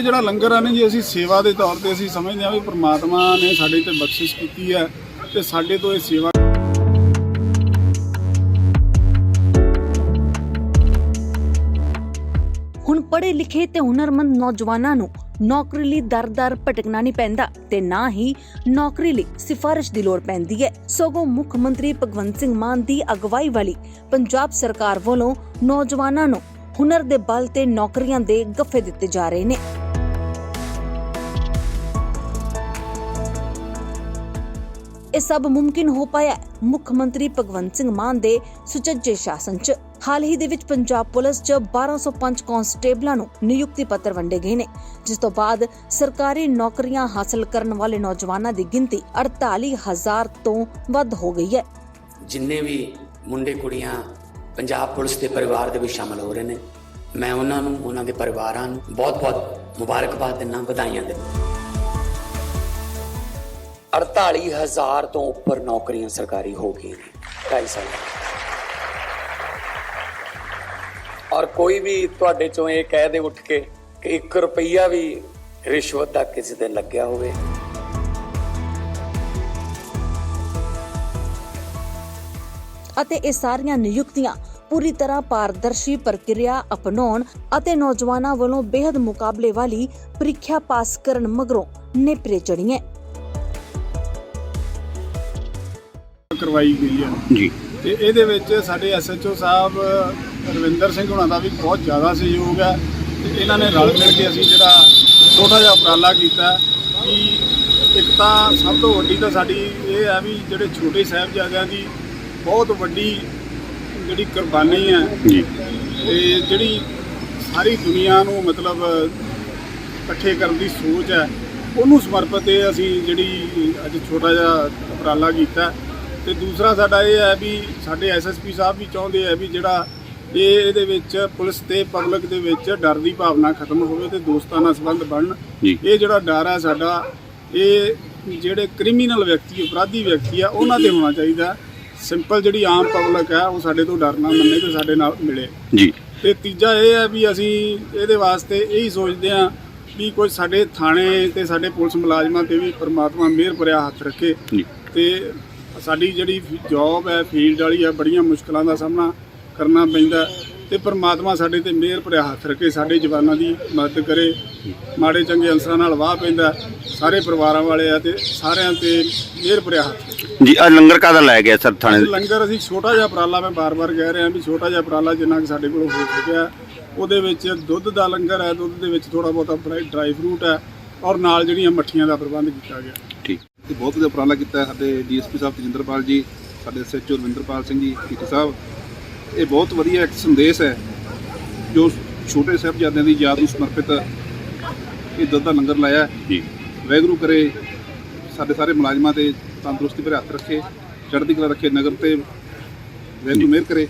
ਇਹ ਜਿਹੜਾ ਲੰਗਰ ਆ ਨਾ ਜੀ, ਅਸੀਂ ਸੇਵਾ ਦੇ ਤੌਰ ਤੇ ਅਸੀਂ ਸਮਝਦੇ ਹਾਂ ਵੀ ਪ੍ਰਮਾਤਮਾ ਨੇ ਸਾਡੇ ਤੇ ਬਖਸ਼ਿਸ਼ ਕੀਤੀ ਹੈ ਤੇ ਸਾਡੇ ਤੋਂ ਇਹ ਸੇਵਾ ਹੁਣ ਪੜ੍ਹੇ ਲਿਖੇ ਤੇ ਹੁਨਰਮੰਦ ਨੌਜਵਾਨਾਂ ਨੂੰ ਨੌਕਰੀ ਲਈ ਦਰ-ਦਰ ਭਟਕਣਾ ਨਹੀਂ ਪੈਂਦਾ ਤੇ ਨਾ ਹੀ ਨੌਕਰੀ ਲਈ ਸਿਫਾਰਿਸ਼ ਦੀ ਲੋੜ ਪੈਂਦੀ ਹੈ। ਸਗੋਂ ਮੁੱਖ ਮੰਤਰੀ ਭਗਵੰਤ ਸਿੰਘ ਮਾਨ ਦੀ ਅਗਵਾਈ ਵਾਲੀ ਪੰਜਾਬ ਸਰਕਾਰ ਵੱਲੋਂ ਨੌਜਵਾਨਾਂ ਨੂੰ ਹੁਨਰ ਦੇ ਬਲ ਤੇ ਨੌਕਰੀਆਂ ਦੇ ਗੱਫੇ ਦਿੱਤੇ ਜਾ ਰਹੇ ਨੇ। ਇਹ ਸਭ ਮੁਮਕਿਨ ਹੋ ਪਾਇਆ ਮੁੱਖ ਮੰਤਰੀ ਭਗਵੰਤ ਸਿੰਘ ਮਾਨ ਦੇ ਸੁਚੱਜੇ ਸ਼ਾਸਨ 'ਚ ਹਾਲ ਹੀ ਦੇ ਵਿੱਚ ਪੰਜਾਬ ਪੁਲਿਸ 'ਚ 1205 ਕਾਂਸਟੇਬਲਾਂ ਨੂੰ ਨਿਯੁਕਤੀ ਪੱਤਰ ਵੰਡੇ ਗਏ ਨੇ, ਜਿਸ ਤੋਂ ਬਾਅਦ ਸਰਕਾਰੀ ਨੌਕਰੀਆਂ ਹਾਸਲ ਕਰਨ ਵਾਲੇ ਨੌਜਵਾਨਾਂ ਦੀ ਗਿਣਤੀ 48000 ਤੋਂ ਵੱਧ ਹੋ ਗਈ ਹੈ। ਜਿੰਨੇ ਵੀ ਮੁੰਡੇ ਕੁੜੀਆਂ ਪੰਜਾਬ ਪੁਲਿਸ ਦੇ ਪਰਿਵਾਰ ਦੇ ਵਿੱਚ ਸ਼ਾਮਲ ਹੋ ਰਹੇ ਨੇ, ਮੈਂ ਉਹਨਾਂ ਨੂੰ, ਉਹਨਾਂ ਦੇ ਪਰਿਵਾਰਾਂ ਨੂੰ ਬਹੁਤ-ਬਹੁਤ ਮੁਬਾਰਕਬਾਦ ਦਿੰਦਾ ਵਧਾਈਆਂ ਦਿੰਦਾ 48000 ਤੋਂ ਉੱਪਰ ਨੌਕਰੀਆਂ ਸਰਕਾਰੀ ਹੋ ਗਈਆਂ ਨੇ, ਢਾਈ ਸਾਲ ਔਰ ਕੋਈ ਵੀ ਤੁਹਾਡੇ ਚੋਂ ਇਹ ਕਹਿ ਦੇ ਉੱਠ ਕੇ ਕਿ 1 ਰੁਪਈਆ ਵੀ ਰਿਸ਼ਵਤ ਦਾ ਕਿਸੇ ਤੇ ਲੱਗਿਆ ਹੋਵੇ। ਅਤੇ ਇਹ ਸਾਰੀਆਂ ਨਿਯੁਕਤੀਆਂ ਪੂਰੀ ਤਰ੍ਹਾਂ ਪਾਰਦਰਸ਼ੀ ਪ੍ਰਕਿਰਿਆ ਅਪਣਾਉਣ ਅਤੇ ਨੌਜਵਾਨਾਂ ਵੱਲੋਂ ਬੇहद ਮੁਕਾਬਲੇ ਵਾਲੀ ਪ੍ਰੀਖਿਆ ਪਾਸ ਕਰਨ ਮਗਰੋਂ ਨੇਪਰੇ ਚੜੀਆਂ ਕਰਵਾਈ ਗਈ ਹੈ। ਜੀ। ਤੇ ਇਹਦੇ ਵਿੱਚ ਸਾਡੇ ਐਸਐਚਓ ਸਾਹਿਬ ਰਵਿੰਦਰ ਸਿੰਘ ਹੁਣਾਂ ਦਾ ਵੀ ਬਹੁਤ ਜ਼ਿਆਦਾ ਸਹਿਯੋਗ ਹੈ। ਤੇ ਇਹਨਾਂ ਨੇ ਰਲ ਮਿਲ ਕੇ ਅਸੀਂ ਜਿਹੜਾ ਛੋਟਾ ਜਿਹਾ ਉਪਰਾਲਾ ਕੀਤਾ ਕਿ ਇੱਕ ਤਾਂ ਸਭ ਤੋਂ ਵੱਡੀ ਤਾਂ ਸਾਡੀ ਇਹ ਹੈ ਵੀ ਜਿਹੜੇ ਛੋਟੇ ਸਾਹਿਬਜ਼ਾਦਿਆਂ ਦੀ ਬਹੁਤ ਵੱਡੀ ਜਿਹੜੀ ਕੁਰਬਾਨੀ ਹੈ। ਜੀ। ਤੇ ਜਿਹੜੀ ਸਾਰੀ ਦੁਨੀਆ ਨੂੰ ਮਤਲਬ ਇਕੱਠੇ ਕਰਨ ਦੀ ਸੋਚ ਹੈ ਉਹਨੂੰ ਸਮਰਪਿਤ ਇਹ ਅਸੀਂ ਜਿਹੜੀ ਅੱਜ ਛੋਟਾ ਜਿਹਾ ਉਪਰਾਲਾ ਕੀਤਾ ਤੇ ਦੂਸਰਾ ਸਾਡਾ ਇਹ ਹੈ ਵੀ ਸਾਡੇ ਐਸਐਸਪੀ ਸਾਹਿਬ ਵੀ ਚਾਹੁੰਦੇ ਆ ਵੀ ਜਿਹੜਾ ਇਹ ਇਹਦੇ ਵਿੱਚ ਪੁਲਿਸ ਤੇ ਪਬਲਿਕ ਦੇ ਵਿੱਚ ਡਰ ਦੀ ਭਾਵਨਾ ਖਤਮ ਹੋਵੇ ਤੇ ਦੋਸਤਾਨਾ ਸੰਬੰਧ ਬਣਨ। ਇਹ ਜਿਹੜਾ ਡਰ ਹੈ ਸਾਡਾ ਇਹ ਜਿਹੜੇ ਕ੍ਰਿਮੀਨਲ ਵਿਅਕਤੀ ਅਪਰਾਧੀ ਵਿਅਕਤੀ ਆ ਉਹਨਾਂ ਤੇ ਹੋਣਾ ਚਾਹੀਦਾ। ਸਿੰਪਲ ਜਿਹੜੀ ਆਮ ਪਬਲਿਕ ਹੈ ਉਹ ਸਾਡੇ ਤੋਂ ਡਰ ਨਾ ਮੰਨੇ ਤੇ ਸਾਡੇ ਨਾਲ ਮਿਲੇ। ਜੀ। ਤੇ ਤੀਜਾ ਇਹ ਹੈ ਵੀ ਅਸੀਂ ਇਹਦੇ ਵਾਸਤੇ ਇਹੀ ਸੋਚਦੇ ਹਾਂ ਵੀ ਕੋਈ ਸਾਡੇ ਥਾਣੇ ਤੇ ਸਾਡੇ ਪੁਲਿਸ ਮੁਲਾਜ਼ਮਾਂ ਤੇ ਵੀ ਪ੍ਰਮਾਤਮਾ ਮਿਹਰ ਭਰਿਆ ਹੱਥ ਰੱਖੇ। ਤੇ ਸਾਡੀ ਜਿਹੜੀ ਜੌਬ ਹੈ ਫੀਲਡ ਵਾਲੀ ਆ ਬੜੀਆਂ ਮੁਸ਼ਕਲਾਂ ਦਾ ਸਾਹਮਣਾ ਕਰਨਾ ਪੈਂਦਾ ਤੇ ਪ੍ਰਮਾਤਮਾ ਸਾਡੇ ਤੇ ਮਿਹਰ ਭਰਿਆ ਹੱਥ ਰੱਖੇ ਸਾਡੇ ਜਵਾਨਾਂ ਦੀ ਮਦਦ ਕਰੇ ਮਾੜੇ ਚੰਗੇ ਅਨਸਰਾਂ ਨਾਲ ਵਾਹ ਪੈਂਦਾ ਸਾਰੇ ਪਰਿਵਾਰਾਂ ਵਾਲੇ ਆ ਤੇ ਸਾਰਿਆਂ ਤੇ ਮਿਹਰ ਭਰਿਆ ਹੱਥ। ਜੀ ਅੱਜ ਲੰਗਰ ਕਾਹਦਾ ਲਾਇਆ ਗਿਆ ਸਰ ਥਾਣੇ? ਲੰਗਰ ਅਸੀਂ ਛੋਟਾ ਜਿਹਾ ਉਪਰਾਲਾ ਮੈਂ ਬਾਰ-ਬਾਰ ਕਹਿ ਰਿਹਾ ਵੀ ਛੋਟਾ ਜਿਹਾ ਉਪਰਾਲਾ ਜਿੰਨਾ ਕਿ ਸਾਡੇ ਕੋਲ ਹੋ ਸਕਿਆ ਉਹਦੇ ਵਿੱਚ ਦੁੱਧ ਦਾ ਲੰਗਰ ਹੈ ਦੁੱਧ ਦੇ ਵਿੱਚ ਥੋੜਾ ਬਹੁਤਾ ਡਰਾਈ ਫਰੂਟ ਹੈ ਔਰ ਨਾਲ ਜਿਹੜੀਆਂ ਮੱਠੀਆਂ ਦਾ ਪ੍ਰਬੰਧ ਕੀਤਾ ਗਿਆ ਤੇ ਬਹੁਤ ਵਧੀਆ ਉਪਰਾਲਾ ਕੀਤਾ ਸਾਡੇ ਡੀਐਸਪੀ ਸਾਹਿਬ ਤਜਿੰਦਰਪਾਲ ਜੀ ਸਾਡੇ ਐਸਐਚਓ ਰਵਿੰਦਰਪਾਲ ਸਿੰਘ ਜੀ ਟੀਚਰ ਸਾਹਿਬ। ਇਹ ਬਹੁਤ ਵਧੀਆ ਇੱਕ ਸੰਦੇਸ਼ ਹੈ ਜੋ ਛੋਟੇ ਸਾਹਿਬਜ਼ਾਦਿਆਂ ਦੀ ਯਾਦ ਨੂੰ ਸਮਰਪਿਤ ਇਹ ਦੁੱਧ ਦਾ ਲੰਗਰ ਲਾਇਆ। ਜੀ। ਵਾਹਿਗੁਰੂ ਕਰੇ ਸਾਡੇ ਸਾਰੇ ਮੁਲਾਜ਼ਮਾਂ ਤੇ ਤੰਦਰੁਸਤੀ ਭਰੇ ਹੱਥ ਰੱਖੇ ਚੜ੍ਹਦੀ ਕਲਾ ਰੱਖੇ ਨਗਰ ਤੇ ਵਾਹਿਗੁਰੂ ਮਿਹਰ ਕਰੇ।